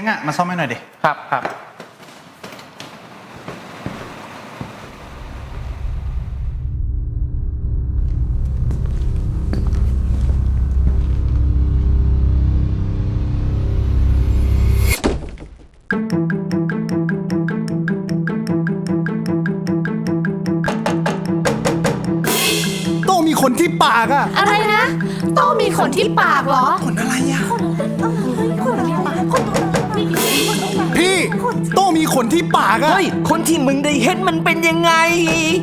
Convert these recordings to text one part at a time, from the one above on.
งอะมาซ่อมให้หน่อยดิ ครับครับ โต้มีขนที่ปากอะอะไรนะต้องมีขนที่ปากเหรอ ขนอะไรอะพี่โต้มีขนที่ปากอะเฮ้ย คนที่มึงได้เห็นมันเป็นยังไง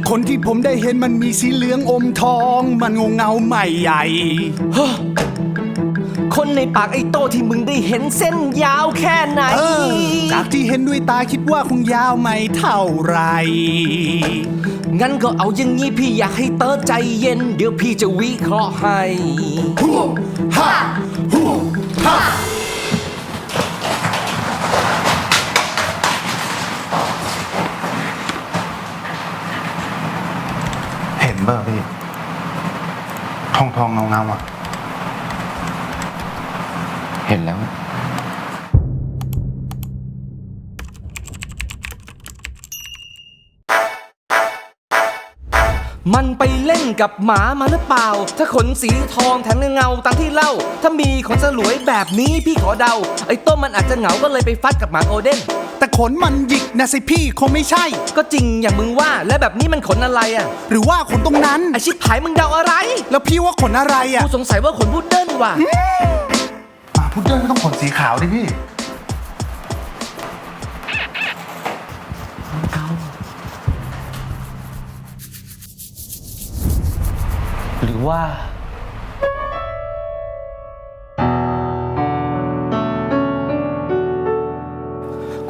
ขนที่ผมได้เห็นมันมีสีเหลืองอมทอง มันงงเงาใหม่ใหญ่คนในปากไอ้โตที่มึงได้เห็นเส้นยาวแค่ไหน เออจากที่เห็นด้วยตาคิดว่าคงยาวไม่เท่าไหรงั้นก็เอาอย่างงี้พี่อยากให้เตอใจเย็น เดี๋ยวพี่จะวิเคราะห์ให้ ฮู้ฮ่าฮู้ฮ่า นเบอร์พี่ ทองทองเงาเงาๆอะเห็นแล้ว มันไปเล่นกับหมามาหรือเปล่า ถ้าขนสีทองแถมเงาๆตามที่เล่า ถ้ามีขนสลวยแบบนี้พี่ขอเดา ไอ้โต้มันอาจจะเหงาก็เลยไปฟัดกับหมาโกลเด้น แต่ขนมันหยิกนะสิพี่คงไม่ใช่ ก็จริงอย่างมึงว่าและแบบนี้มันขนอะไรอะหรือว่าขนตรงนั้น ไอชิบหายมึงเดาอะไรแล้วพี่ว่าขนอะไรอะกูสงสัยว่าขนพุดเดิ้ลว่ะอะพุดเดิ้ลก็ต้องขนสีขาวดิพี่หรือว่า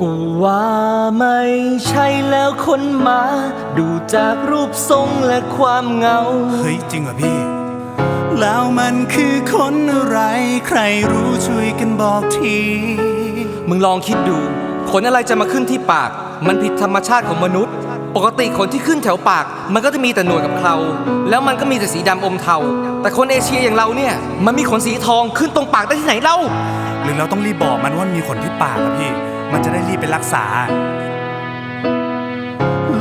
กูว่าไม่ใช่แล้วคนมา ดูจากรูปทรงและความเหงา เฮ้ย จริงเหรอพี่ แล้วมันคือขนอะไร ใครรู้ช่วยกันบอกที มึงลองคิดดู ขนอะไรจะมาขึ้นที่ปาก มันผิดธรรมชาติของมนุษย์ ปกติขนที่ขึ้นแถวปาก มันก็จะมีแต่หนวดกับเคราแล้วมันก็มีแต่สีดำอมเทา แต่คนเอเชียอย่างเราเนี่ย มันมีขนสีทองขึ้นตรงปากได้ที่ไหนเล่า หรือเราต้องรีบบอกมันว่ามีขนที่ปากอะพี่ มันจะได้รีบไปรักษา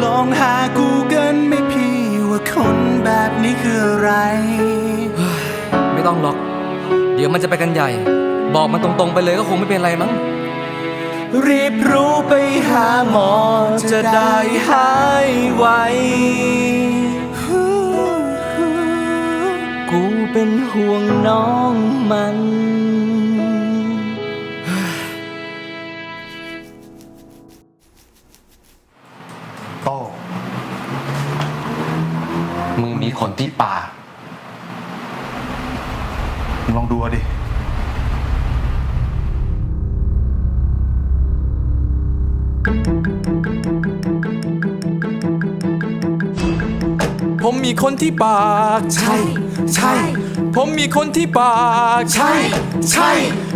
ลองหา Google ไหม่พี่ว่าคนแบบนี้คืออะไร ไม่ต้องหรอก เดี๋ยวมันจะไปกันใหญ่ บอกมันตรงๆไปเลยก็คงไม่เป็นไรมั้ง รีบรู้ไปหาหมอจะได้หายไว กูเป็นห่วงน้องมัน มึงมีขนที่ปากมึงลองดูเอาดิ ผมมีคนที่ปาก ใช่ ใช่ ผมมีคนที่ปาก ใช่ ใช่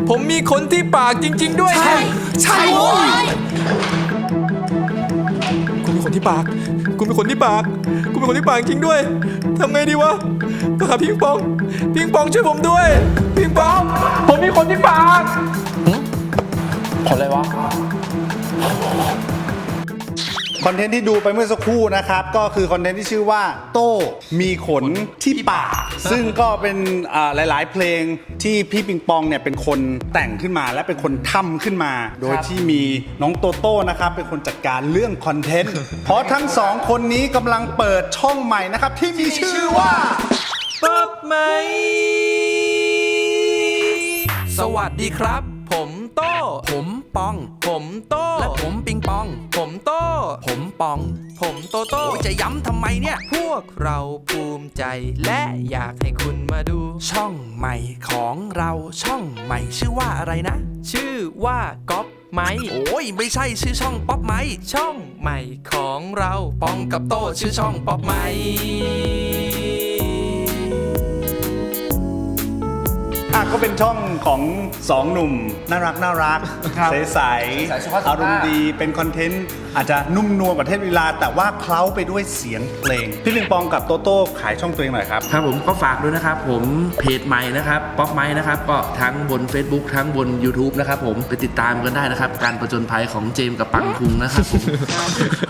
ผมมีคนที่ปากจริง ๆ ด้วย ใช่ ใช่โว้ยกูมีคนที่ปากกูมีคนที่ปาก กูมีคนที่ปากจริงด้วยทำไงดีวะต้องหาพิงปอง พิงปองช่วยผมด้วย พิงปอง ผมมีคนที่ปากขนอะไรวะ คอนเทนต์ที่ดูไปเมื่อสักครู่นะครับ ก็คือคอนเทนต์ที่ชื่อว่าโต้มีขนที่ป่ากซึ่งก็เป็นอ่าหลาย ๆ เพลงที่พี่ปิงปองเนี่ยเป็นคนแต่งขึ้นมาและเป็นคนทำขึ้นมา โดยที่มีน้องโตโต้นะครับเป็นคนจัดการเรื่องคอนเทนต์ เพราะทั้งสองคนนี้กำลังเปิดช่องใหม่นะครับที่มีชื่อว่า ป๊อบไหม สวัสดีครับ ผมโต้ผมปอง ผมโต้และผมปิงปอง ผมโต้ผมปอง ผมโตโต้จะย้ำทำไมเนี่ย พวกเราภูมิใจ และอยากให้คุณมาดู ช่องใหม่ของเราช่องใหม่ชื่อว่าอะไรนะ ชื่อว่าก๊อปไม้โอ้ยไม่ใช่ชื่อช่องป๊อปไม้ช่องใหม่ของเราปองกับโต้ชื่อช่องป๊อปไม้ ก็เป็นช่องของสองหนุ่ม น่ารักน่ารักครับใสใสสุภาพสุภาพๆอารมณ์ดีเป็นคอนเทนต์อาจจะนุ่มนวลกว่าเทพเวลา แต่ว่าเคล้าไปด้วยเสียงเพลง พี่ปิงปองกับโตโต้ขายช่องตัวเองหน่อยครับ ครับผมก็ฝากด้วยนะครับ ผมเพจใหม่นะครับป๊อปไม้นะครับ ก็ทั้งบน Facebook ทั้งบน YouTube นะครับผมไปติดตามกันได้นะครับ การประจนภัยของเจมส์กับปังคุงนะครับผม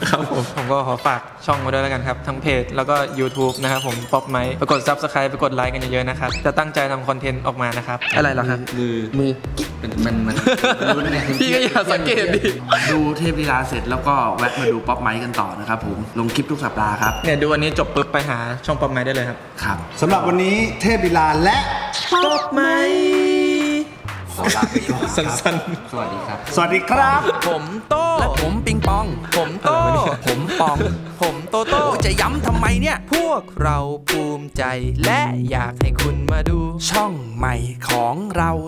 ครับผม ผมก็ขอฝากช่องไว้ด้วยแล้วกันครับ ทั้งเพจแล้วก็ YouTube นะครับผมป๊อปไมค์ไปกด Subscribe ไปกดไลค์กันเยอะๆนะครับ จะตั้งใจทำคอนเทนต์ออกมานะครับอะไรเหรอครับ มือมือเป็นมันมันรู้ได้ไงพี่ก็อย่าสังเกตดิ ดูเทพลีลาเสร็จแล้วก็แวะมาดูป๊อปไม้กันต่อนะครับผม ลงคลิปทุกสัปดาห์ครับ เนี่ยดูวันนี้จบปุ๊บไปหาช่องป๊อปไมค์ได้เลยครับ ครับสำหรับวันนี้เทพบิลาและป๊อปไมค์ ขอลาไปก่อนครับสั้นสวัสดีครับ สวัสดีครับ ผมโต้และผมปิงปอง ผมโต้ผมปอง ผมโตโต้จะย้ำทำไมเนี่ย พวกเราภูมิใจ และอยากให้คุณมาดู ช่องใหม่ของเรา